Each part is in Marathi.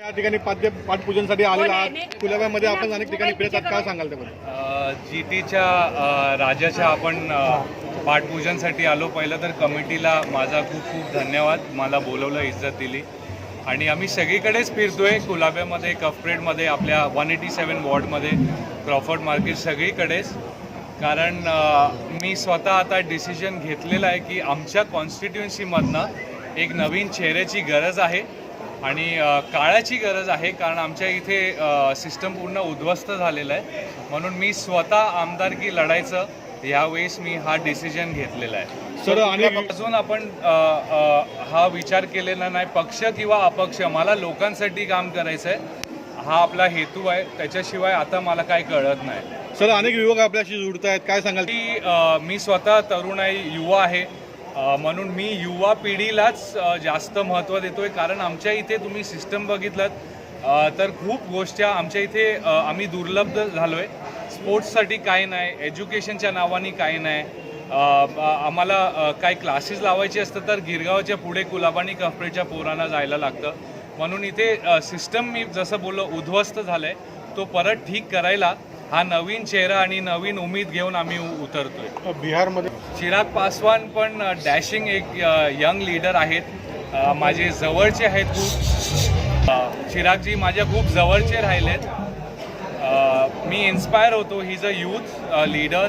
या ठिकाणी पाद्य पाठपूजनसाठी आलेला आहात. कुलाब्यामध्ये आपण अनेक ठिकाणी फिरतात काय सांगाल त्याबद्दल? जी टीच्या राजाच्या आपण पाठपूजनसाठी आलो. पहिलं तर कमिटीला माझा खूप खूप धन्यवाद. मला बोलवलं इज्जत दिली. आणि आम्ही सगळीकडेच फिरतोय. कुलाब्यामध्ये कफरेडमध्ये आपल्या वन एटी सेवन वॉर्डमध्ये क्रॉफर्ड मार्केट सगळीकडेच. कारण मी स्वतः आता डिसिजन घेतलेलं आहे की आमच्या कॉन्स्टिट्युन्सीमधनं एक नवीन चेहऱ्याची गरज आहे. आणि काळाची गरज आहे कारण आमच्या इथे सिस्टम पूर्ण उद्ध्वस्त झालेलं आहे. म्हणून मी स्वतः आमदारकी लढायचं यावेळेस मी हा डिसिजन घेतलेला आहे. सर, आणि- अजून आपण हा विचार केलेला नाही. पक्ष किंवा अपक्ष मला लोकांसाठी काम करायचं आहे हा आपला हेतू आहे. त्याच्याशिवाय आता मला काय कळत नाही. सर अनेक युवक आपल्याशी जुडत आहेत काय सांगाल? की मी स्वतः तरुण आहे युवा आहे. म्हणून मी युवा पिढीलाच जास्त महत्त्व देतो आहे कारण आमच्या इथे तुम्ही सिस्टम बघितलं तर खूप गोष्टी आमच्या इथे आम्ही दुर्लभ आहे स्पोर्ट्ससाठी काय नाही एज्युकेशनच्या नावाने काय नाही. आम्हाला काही काय क्लासेस लावायचे असतं तर गिरगावच्या पुढे कुलाबानी कफरेच्या पोरांना जायला लागतं. म्हणून इथे सिस्टम मी जसं बोललो उद्ध्वस्त झालं आहे तो परत ठीक करायला हा नवीन चेहरा आणि नवीन उमेद घेऊन आम्ही उतरतोय. बिहारमध्ये चिराग पासवान पण डॅशिंग एक यंग लीडर आहेत. माझे जवळचे आहेत खूप. चिरागजी माझ्या खूप जवळचे राहिलेत. मी इन्स्पायर होतो. He is a youth leader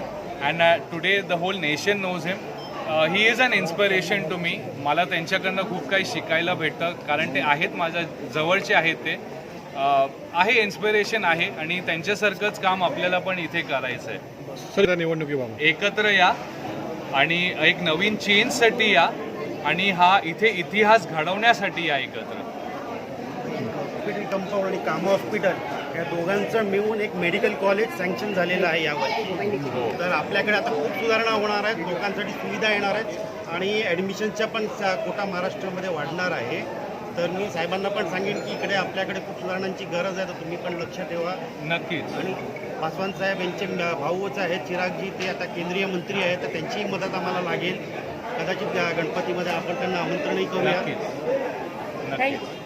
and today the whole nation knows him he is an inspiration to me मला त्यांच्याकडनं खूप काही शिकायला भेटतं. कारण ते आहेत माझ्या जवळचे आहेत ते. आहे इन्स्पिरेशन आहे आणि त्यांच्यासारखंच काम आपल्याला पण इथे करायचं आहे निवडणुकीबाबत एकत्र या आणि एक नवीन चेंजसाठी या आणि हा इथे इतिहास घडवण्यासाठी या एकत्र. हॉस्पिटल कंपाऊंड आणि कामा हॉस्पिटल या दोघांचं मिळून एक मेडिकल कॉलेज सँक्शन झालेलं आहे यावर. तर आपल्याकडे आता खूप सुधारणा होणार आहेत. लोकांसाठी सुविधा येणार आहेत. आणि ॲडमिशनच्या पण कोटा महाराष्ट्रामध्ये वाढणार आहे. तर मी साहेबांना पण सांगेन की इकडे आपल्याकडे खूप सुधारणांची गरज आहे तर तुम्ही पण लक्ष ठेवा. नक्कीच. आणि पासवान साहेब यांचे भाऊच आहेत चिरागजी ते आता केंद्रीय मंत्री आहेत तर त्यांचीही मदत आम्हाला लागेल. कदाचित गणपतीमध्ये आपण त्यांना आमंत्रणही करूया. नक्कीच.